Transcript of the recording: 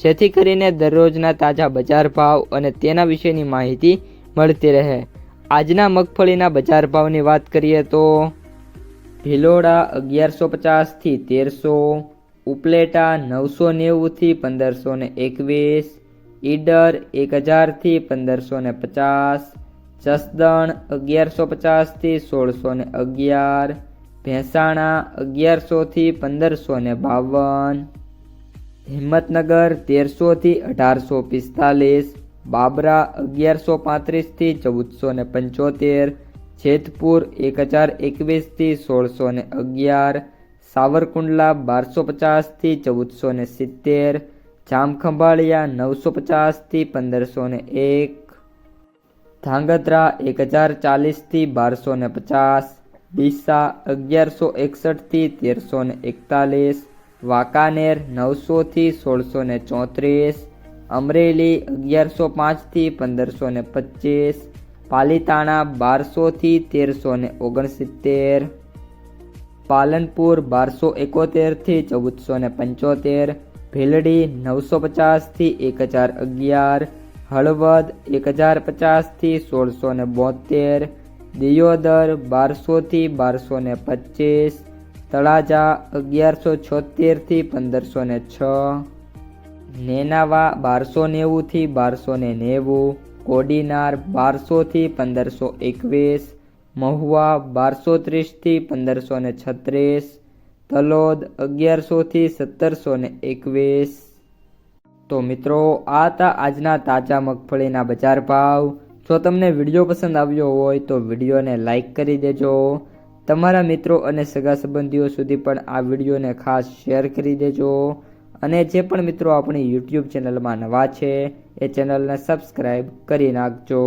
જેથી કરીને દરરોજના તાજા બજાર ભાવ અને તેના વિશેની માહિતી મળતી રહે. આજના મગફળીના બજાર ભાવની વાત કરીએ તો ભિલોડા અગિયારસો પચાસથી તેરસો, ઉપલેટા નવસો નેવુંથી પંદરસો ને એકવીસ, ઈડર એક હજારથી પંદરસો ને પચાસ, જસદણ અગિયારસો પચાસથી સોળસો ને અગિયાર, ભેંસાણા અગિયારસોથી પંદરસો ને બાવન હિંમતનગર તેરસોથી અઢારસો પિસ્તાલીસ, બાબરા અગિયારસો પાંત્રીસથી ચૌદસો ને પંચોતેર, જેતપુર એક હજાર એકવીસથી સોળસો ને અગિયાર, સાવરકુંડલા બારસો પચાસથી ચૌદસો ને સિત્તેર, જામખંભાળિયા નવસો પચાસથી પંદરસો ને એક, ધાંગધ્રા એક હજાર ચાલીસથી બારસો ને પચાસ, ડીસા અગિયારસો એકસઠથી તેરસો ને એકતાલીસ વાંકાનેર નવસોથી સોળસો ને ચોત્રીસ, અમરેલી અગિયારસો પાંચથી પંદરસો ને પચીસ, પાલીતાણા બારસોથી તેરસો ને ઓગણસિત્તેર, પાલનપુર બારસો એકોતેરથી ચૌદસો ને પંચોતેર, ભીલડી નવસો પચાસથી એક હજાર અગિયાર, હળવદ એક હજાર પચાસથી સોળસો ને બોતેર, દિયોદર બારસોથી બારસો ને પચીસ તળાજા અગિયારસો છોતેરથી પંદરસો ને છ, નેનાવા બારસો નેવુંથી બારસો ને નેવું, કોડીનાર બારસોથી પંદરસો એકવીસ, મહુવા બારસો ત્રીસથી પંદરસો ને છત્રીસ, તલોદ અગિયારસોથી સત્તરસો ને એકવીસ. તો મિત્રો, આ હતા આજના તાજા મગફળીના બજાર ભાવ. જો તમને વીડિયો પસંદ આવ્યો હોય તો વિડીયોને લાઈક કરી દેજો. તમારા મિત્રો અને સગા સંબંધીઓ સુધી પણ આ વિડીયોને ખાસ શેર કરી દેજો. અને જે પણ મિત્રો આપણી યુટ્યુબ ચેનલમાં નવા છે, એ ચેનલને સબસ્ક્રાઈબ કરી નાખજો.